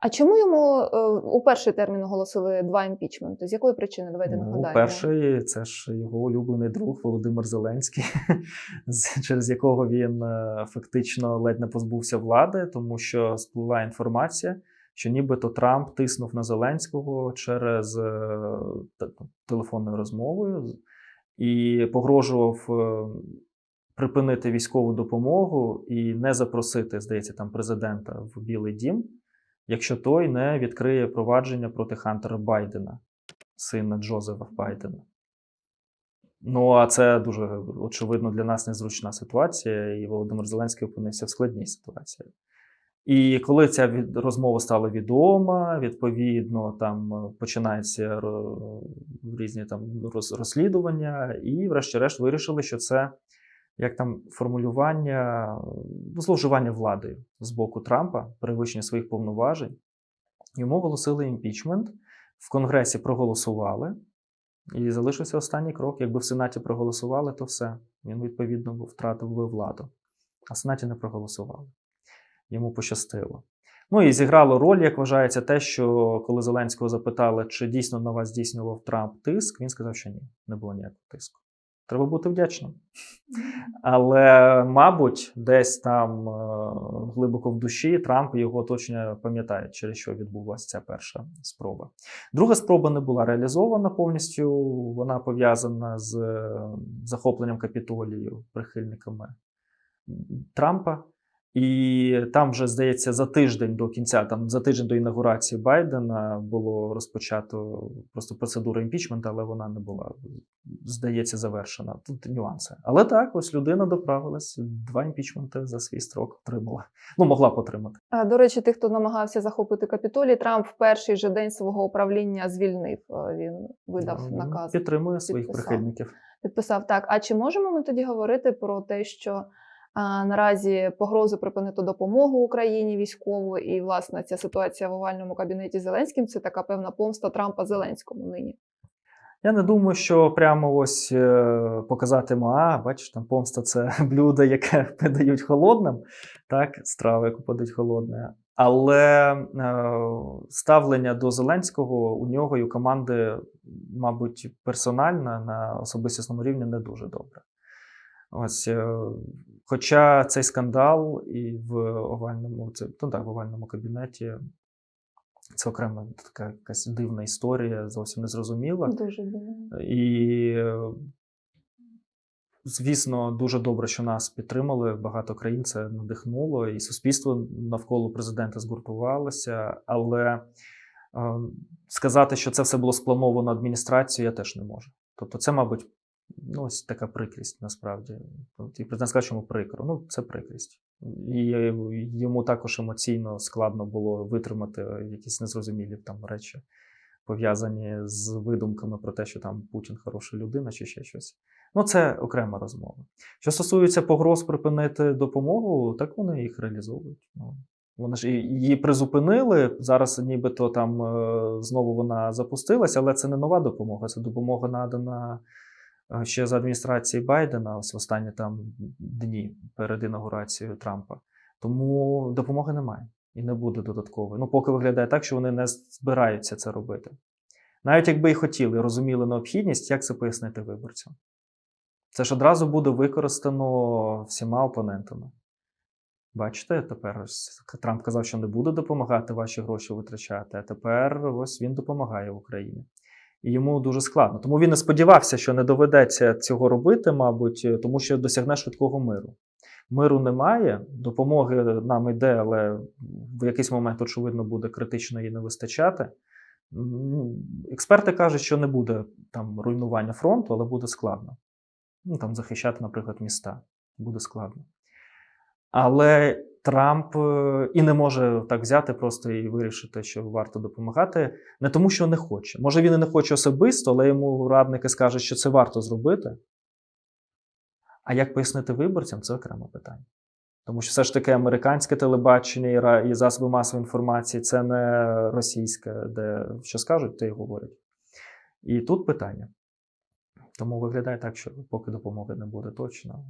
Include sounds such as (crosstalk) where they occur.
А чому йому е, у перший термін оголосили два імпічменти? З якої причини? Давайте Ну, нагадаємо. перший це ж його улюблений друг Володимир Зеленський, (laughs) через якого він е, фактично ледь не позбувся влади, тому що сплила інформація, що нібито Трамп тиснув на Зеленського через е, те- телефонною розмовою і погрожував припинити військову допомогу і не запросити, здається, там президента в Білий Дім, якщо той не відкриє провадження проти Хантера Байдена сина Джозефа Байдена. Ну, а це дуже очевидно для нас незручна ситуація, і Володимир Зеленський опинився в складній ситуації. І коли ця від- розмова стала відома, відповідно, там е, починаються різні там розслідування, і, врешті-решт, вирішили, що це як там формулювання зловживання владою з боку Трампа, перевищення своїх повноважень. Йому оголосили імпічмент, в Конгресі проголосували, і залишився останній крок. Якби в Сенаті проголосували, то все. Він, відповідно, втратив би владу. А в Сенаті не проголосували. Йому пощастило. Ну і зіграло роль, як вважається, те, що коли Зеленського запитали, чи дійсно на вас здійснював Трамп тиск, він сказав, що ні, не було ніякого тиску. Треба бути вдячним. Але, мабуть, десь там е, глибоко в душі Трамп і його оточення пам'ятають, через що відбулася ця перша спроба. Друга спроба не була реалізована повністю. Вона пов'язана з е, захопленням капітолію прихильниками Трампа. І там вже, здається, за тиждень до кінця, там за тиждень до інаугурації Байдена було розпочато просто процедура імпічменту, але вона не була, здається, завершена. Тут нюанси. Але так, ось людина доправилась, два імпічменти за свій строк отримала. Ну, могла б отримати. А, До речі, тих, хто намагався захопити Капітолій, Трамп в перший же день свого управління звільнив. Е, Він видав Ну, наказ. Підтримує своїх підписав. прихильників. Підписав так. А чи можемо ми тоді говорити про те, що наразі погрози припинити допомогу Україні військову, і власне ця ситуація в овальному кабінеті Зеленським це така певна помста Трампа Зеленському нині. Я не думаю, що прямо ось е, показатиму, а бачиш, там помста це (laughs) блюдо, яке подають холодним, так, страва, яку подають холодне. Але е, ставлення до Зеленського у нього і у команди, мабуть, персонально на особистісному рівні не дуже добре. Ось, е, хоча цей скандал і в овальному, це, ну, так, в овальному кабінеті це окрема така якась дивна історія, зовсім незрозуміла. Дуже дивно. І, звісно, дуже добре, що нас підтримали. Багато країн це надихнуло, і суспільство навколо президента згуртувалося. Але е, сказати, що це все було сплановано адміністрацією, я теж не можу. Тобто, це, мабуть, ну, ось така прикрість насправді. І президент сказав, що йому прикро. Ну, це прикрість. І йому також емоційно складно було витримати якісь незрозумілі там речі пов'язані з видумками про те, що там Путін хороша людина чи ще щось. Ну, це окрема розмова. Що стосується погроз припинити допомогу, так вони їх реалізовують. Ну, вони ж її призупинили. Зараз нібито там е, знову вона запустилася, але це не нова допомога, це допомога надана ще з адміністрації Байдена, ось в останні там дні перед інаугурацією Трампа. Тому допомоги немає і не буде додаткової. Ну, поки виглядає так, що вони не збираються це робити. Навіть якби і хотіли, розуміли необхідність, як це пояснити виборцям? Це ж одразу буде використано всіма опонентами. Бачите, тепер ось Трамп казав, що не буде допомагати ваші гроші витрачати, а тепер ось він допомагає Україні. Йому дуже складно. Тому він не сподівався, що не доведеться цього робити, мабуть, тому що досягне швидкого миру. Миру немає, допомоги нам йде, але в якийсь момент, очевидно, буде критично її не вистачати. Експерти кажуть, що не буде там руйнування фронту, але буде складно. Ну, там захищати, наприклад, міста. Буде складно. Але Трамп е, і не може так взяти просто і вирішити, що варто допомагати, не тому, що не хоче. Може, він і не хоче особисто, але йому радники скажуть, що це варто зробити. А як пояснити виборцям, це окреме питання. Тому що все ж таки американське телебачення і засоби масової інформації це не російське, де що скажуть, те й говорять. І тут питання. Тому виглядає так, що поки допомоги не буде точно,